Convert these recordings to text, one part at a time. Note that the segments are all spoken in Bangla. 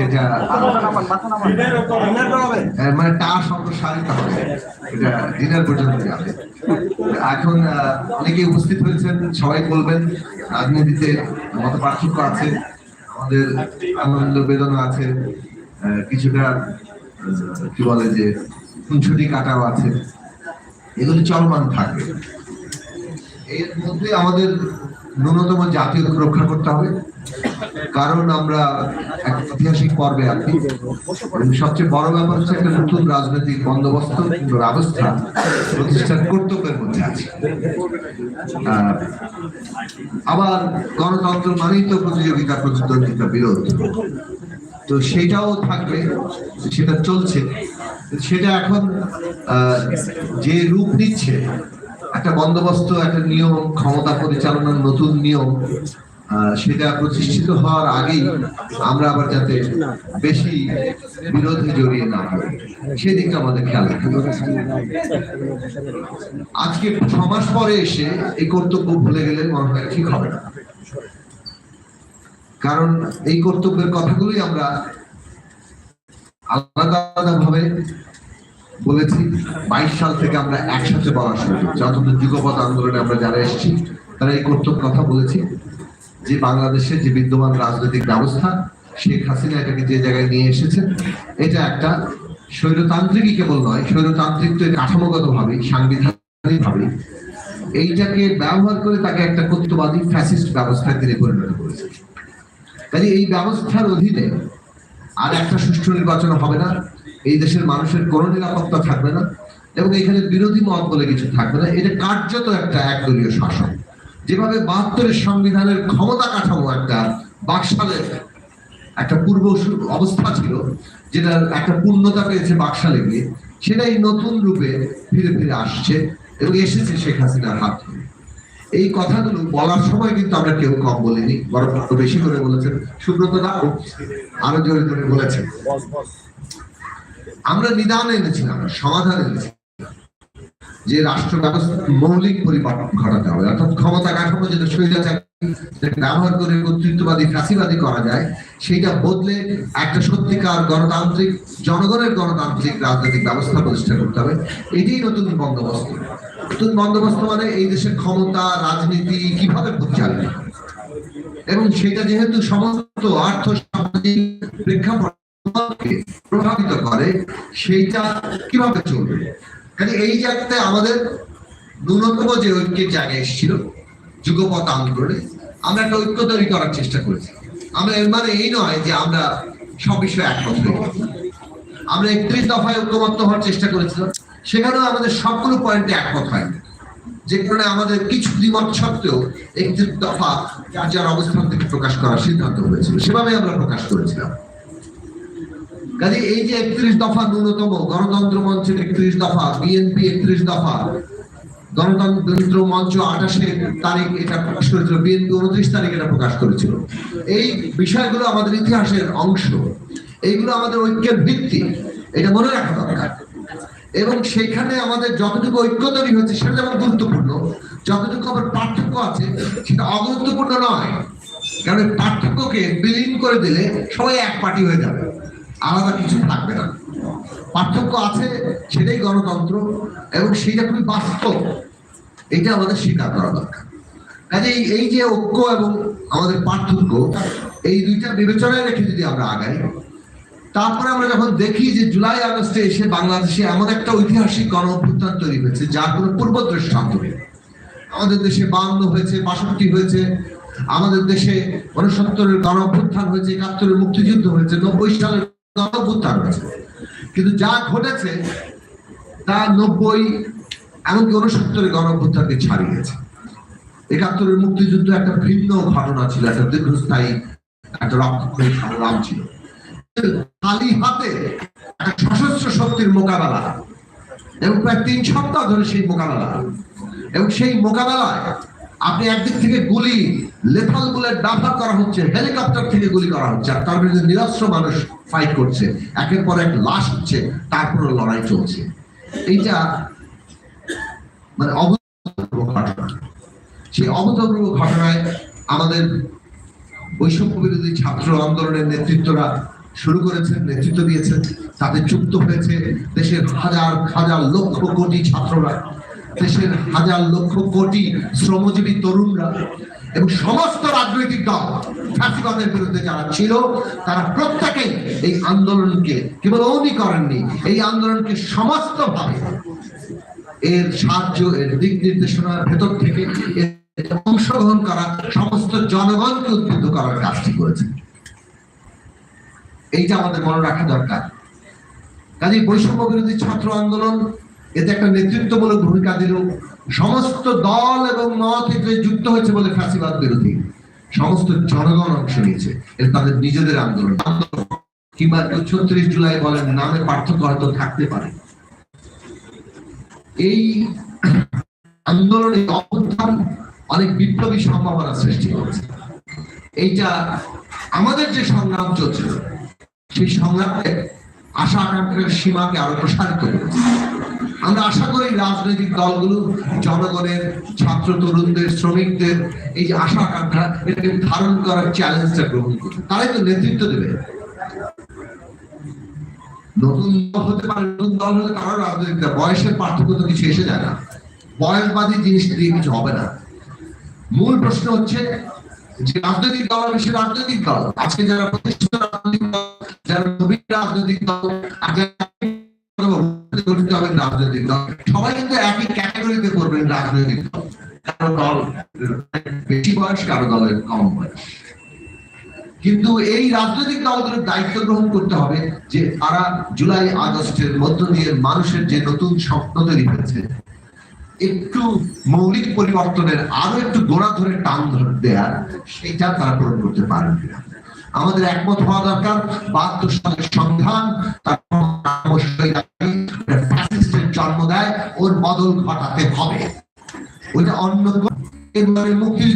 সেটা আহ, মানে টা সম্প্রসারিত হবে। এটা ডিনার পর্যন্ত যাবে। এখন অনেকে উপস্থিত হয়েছেন সবাই বলবেন রাজনীতিতে মত পার্থক্য আছে আমাদের আনন্দ বেদনা আছে কিছুটা কি বলে যে খুনছুটি কাটাও আছে। এগুলি চলমান থাকবে এর মধ্যে আমাদের ন্যূনতম জাতীয় রক্ষা করতে হবে। কারণ আমরা এক ঐতিহাসিক পর্বে আছি। সবচেয়ে বড় ব্যাপার হচ্ছে একটা নতুন রাজনৈতিক বন্দোবস্ত ব্যবস্থা প্রতিষ্ঠার কর্তব্যের মধ্যে আছে। আবার গণতন্ত্র মানেই তো প্রতিযোগিতা, প্রতিদ্বন্দ্বিতা, বিরোধ। তো সেটাও থাকবে, সেটা চলছে। সেটা এখন যে রূপ নিচ্ছে একটা বন্দোবস্ত, একটা নিয়ম, ক্ষমতা পরিচালনার নতুন নিয়ম সেটা প্রতিষ্ঠিত হওয়ার আগেই আমরা আবার যাতে বেশি বিরোধে জড়িয়ে না পড়ি। সেদিকটা আমাদের খেয়াল আজকে ছ মাস পরে এসে এই কর্তব্য ভুলে গেলে মনে হয় ঠিক হবে না। কারণ এই কর্তব্যের কথাগুলোই আমরা আলাদা আলাদা ভাবে বলেছি, বাইশ সাল থেকে আমরা একসাথে বলা শুরু করেছি অন্তত যুগপথ আন্দোলনে আমরা যারা এসেছি, তারা এই কর্তব্য কথা বলেছি যে বাংলাদেশের যে বিদ্যমান রাজনৈতিক ব্যবস্থা, শেখ হাসিনা এটাকে যে জায়গায় নিয়ে এসেছে এটা একটা স্বৈরতান্ত্রিকই কেবল নয়, স্বৈরতান্ত্রিক তো কাঠামোগত ভাবে সাংবিধানিক ভাবে এইটাকে ব্যবহার করে তাকে একটা কর্তৃত্ববাদী ফ্যাসিস্ট ব্যবস্থায় তিনি পরিণত করেছেন। কাজে এই ব্যবস্থার অধীনে আর একটা সুষ্ঠু নির্বাচন হবে না। এই দেশের মানুষের কোনো নিরাপত্তা থাকবে না এবং এখানে বিরোধী মত বলে কিছু থাকবে না। এটা কার্যত একটা একদলীয় শাসন। যেভাবে বাহাত্তরের সংবিধানের ক্ষমতা কাঠামো একটা বাকশালের একটা পূর্ব অবস্থা ছিল, যেটা একটা পূর্ণতা পেয়েছে বাকশালে গিয়ে, সেটাই নতুন রূপে ফিরে ফিরে আসছে এবং এসেছে শেখ হাসিনার হাত এই কথাগুলো বলার সময় কিন্তু আমরা কেউ কম বলিনি, বরং বেশি করে বলেছেন। সুব্রত দাও আরও জোরে জোরে বলেছেন। আমরা নিদান এনেছিলাম সমাধান এনেছি যে রাষ্ট্র ব্যবস্থা মৌলিক পরিবর্তন ঘটাতে হবে। অর্থাৎ ক্ষমতা কাঠামো যেটা স্বৈরাচার ব্যবহার করে কর্তৃত্ববাদী ফাঁসিবাদী করা যায়, সেইটা বদলে একটা সত্যিকার গণতান্ত্রিক, জনগণের গণতান্ত্রিক রাজনৈতিক ব্যবস্থা প্রতিষ্ঠা করতে হবে। এটাই নতুন বন্দোবস্ত। নতুন বন্দোবস্ত মানে এই দেশের ক্ষমতা, রাজনীতি কীভাবে পরিচালিত এবং সেটা যেহেতু সমস্ত আর্থ সামাজিক প্রেক্ষাপটকে প্রভাবিত করে, সেইটা কীভাবে চলবে? কাজে এই জায়গাতে আমাদের ন্যূনতম যে ঐক্যের জায়গায় এসেছিল যুগপথ আন্দোলনে, আমরা একটা ঐক্য তৈরি করার চেষ্টা করেছি। আমরা এর মানে এই নয় যে আমরা সব বিষয়ে একমত আমরা একত্রিশ দফায় ঐক্যমত্য হওয়ার চেষ্টা করেছিলাম। সেখানেও আমাদের সবগুলো পয়েন্টে একমত হয় যে কারণে আমাদের কিছু দ্বিমত সত্ত্বেও একত্রিশ দফা যার যার অবস্থান থেকে প্রকাশ করার সিদ্ধান্ত হয়েছিল। সেভাবে আমরা প্রকাশ করেছিলাম। কাজে এই যে একত্রিশ দফা ন্যূনতম গণতন্ত্র মঞ্চের একত্রিশ দফা বিএনপি একত্রিশ দফা, গণতন্ত্র মঞ্চ আঠাশে তারিখ এটা প্রকাশ করেছিল বিএনপি উনত্রিশ তারিখ এটা প্রকাশ করেছিল। এই বিষয়গুলো আমাদের ইতিহাসের অংশ, এইগুলো আমাদের ঐক্যের ভিত্তি, এটা মনে রাখা দরকার। এবং সেখানে আমাদের যতটুকু ঐক্য তৈরি হচ্ছে সেটা যেমন গুরুত্বপূর্ণ, যতটুকু আমার পার্থক্য আছে সেটা অগুরুত্বপূর্ণ নয়। কারণ পার্থক্যকে বিলীন করে দিলে সবাই এক পার্টি হয়ে যাবে। আলাদা কিছু থাকবে না। পার্থক্য আছে সেটাই গণতন্ত্র এবং সেইটা খুবই বাস্তব। এটা আমাদের স্বীকার করা দরকার। কাজে এই যে ঐক্য এবং আমাদের পার্থক্য, এই দুইটা বিবেচনায় রেখে যদি আমরা আগাই, তারপরে আমরা যখন দেখি যে জুলাই আগস্টে এসে বাংলাদেশে এমন একটা ঐতিহাসিক গণ অভ্যুত্থান তৈরি হয়েছে, যার কোনো পূর্ব দৃষ্টান্ত নেই। আমাদের দেশে বান্ন হয়েছে, বাষট্টি হয়েছে, আমাদের দেশে উনসত্তরের গণ অভ্যুত্থান হয়েছে, একাত্তরের মুক্তিযুদ্ধ হয়েছে, নব্বই সালের কিন্তু যা ঘটেছে, তা নব্বই, এমনকি উনসত্তরের গণ অভ্যুত্থানকে ছাড়িয়েছে। একাত্তরের মুক্তিযুদ্ধ একটা ভিন্ন ঘটনা ছিল, একটা দীর্ঘস্থায়ী, একটা রক্তক্ষয়ী সংগ্রাম ছিল। খালি হাতে একটা সশস্ত্র শক্তির মোকাবেলা এবং প্রায় তিন সপ্তাহ ধরে সেই মোকাবেলা। এবং সেই মোকাবেলায় আপনি একদিক থেকে গুলি, লেথাল বুলেট ব্যবহার করা হচ্ছে, হেলিকপ্টার থেকে গুলি করা হচ্ছে, আর তার বিরুদ্ধে নিরস্ত্র মানুষ ফাইট করছে। একের পর এক লাশ হচ্ছে তারপরে লড়াই চলছে। এইটা মানে অভূতপূর্ব ঘটনা। সেই অভূতপূর্ব ঘটনায় আমাদের বৈষম্য বিরোধী ছাত্র আন্দোলনের নেতৃত্বরা শুরু করেছেন, নেতৃত্ব দিয়েছেন, তাতে যুক্ত হয়েছে দেশের হাজার হাজার লক্ষ কোটি ছাত্ররা। দেশের হাজার লক্ষ কোটি শ্রমজীবী তরুণরা এবং সমস্ত রাজনৈতিক দল ফ্যাসিবাদের বিরুদ্ধে যারা ছিল, তারা প্রত্যেকেই এই আন্দোলনকে কেবল উনি করেননি, এই আন্দোলনকে সমস্তভাবে এর সাহায্য, এর দিক নির্দেশনার ভেতর থেকে অংশগ্রহণ করা সমস্ত জনগণকে উদ্বুদ্ধ করার কাজটি করেছে। এইটা আমাদের মনে রাখা দরকার। কাজে বৈষম্য বিরোধী ছাত্র আন্দোলন এতে একটা নেতৃত্বমূলক ভূমিকা দিল। সমস্ত দল এবং মত এতে যুক্ত হয়েছে বলে ফ্যাসিবাদ বিরোধী। সমস্ত জনগণ অংশ নিয়েছে। তাদের নিজেদের আন্দোলন। কিংবা ছত্রিশ জুলাই বলেন, নামে পার্থক্য হয়তো থাকতে পারে। এই আন্দোলনে অবস্থান অনেক বিপ্লবী সম্ভাবনা সৃষ্টি করেছে। এইটা আমাদের যে সংগ্রাম চলছিল, সেই সংগ্রামে আশা আকাঙ্ক্ষার সীমাকে আরও প্রসারিত করেছে। আমরা আশা করি রাজনৈতিক দলগুলো, জনগণের, ছাত্র তরুণদের, শ্রমিকদের, এই যে আশা আকাঙ্ক্ষা, এটাকে ধারণ করার চ্যালেঞ্জটা গ্রহণ করবে তারাই তো নেতৃত্ব দেবে। নতুন দল হতে পারে, নতুন দল হলে কারও রাজনৈতিক। বয়সের পার্থক্য তো কিছু এসে যায় না। বয়সবাদী জিনিস দিয়ে কিছু হবে না। মূল প্রশ্ন হচ্ছে, যে রাজনৈতিক দল হবে সে রাজনৈতিক দল। আজকে যারা প্রতিষ্ঠিত রাজনৈতিক দল, যারা নবীন রাজনৈতিক দল আর যারা হবেন রাজনৈতিক দল সবাই কিন্তু একই ক্যাটাগরিতে করবেন রাজনৈতিক দল কারও দল বেশি বয়স কারও দলের কম বয়স কিন্তু এই রাজনৈতিক দলগুলোর দায়িত্ব গ্রহণ করতে হবে যে তারা জুলাই আগস্টের মধ্য দিয়ে মানুষের যে নতুন স্বপ্ন তৈরি হয়েছে, একটু মৌলিক পরিবর্তনের আরও একটু গোড়া ধরে টান ধরে দেয়ার সেটা তারা পূরণ করতে পারেন কিনা। আমাদের একমত হওয়া দরকার, বাহাত্তর সালের সংবিধান তার বদল ঘটাতে হবে। অন্য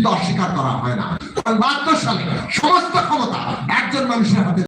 অস্বীকার করা হয় না। বাহাত্তর সালে সমস্ত ক্ষমতা একজন মানুষের হাতে